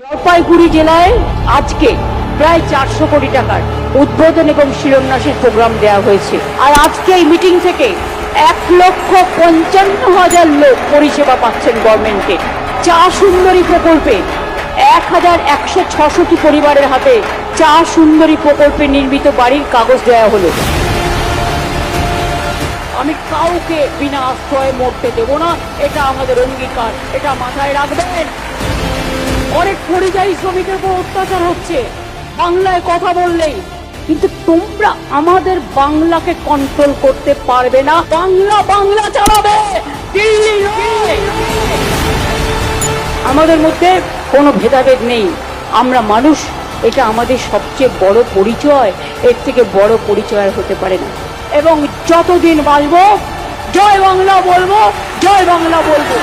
জলপাইগুড়ি জেলায় আজকে প্রায় চারশো কোটি টাকার উদ্বোধন এবং শিলান্যাসের প্রোগ্রাম দেওয়া হয়েছে। আর আজকে এই মিটিং থেকে এক লক্ষ পঞ্চান্ন হাজার লোক পরিষেবা পাচ্ছেন গভর্নমেন্টে। চা সুন্দরী প্রকল্পে এক হাজার একশো ছশোটি পরিবারের হাতে চা সুন্দরী প্রকল্পে নির্মিত বাড়ির কাগজ দেওয়া হলো। আমি কাউকে বিনা আশ্রয়ে মরতে দেব না। এটা আমাদের অঙ্গীকার। এটা মাথায় রাখবেন। অনেক পরিযায়ী শ্রমিকের উপর অত্যাচার হচ্ছে। বাংলায় কথা বললেই। কিন্তু তোমরা আমাদের বাংলাকে কন্ট্রোল করতে পারবে না। বাংলা বাংলা চালাবে! আমাদের মধ্যে কোনো ভেদাভেদ নেই। আমরা মানুষ, এটা আমাদের সবচেয়ে বড় পরিচয়। এর থেকে বড় পরিচয় হতে পারে না। এবং যতদিন বাঁচবো, জয় বাংলা বলব, জয় বাংলা বলব।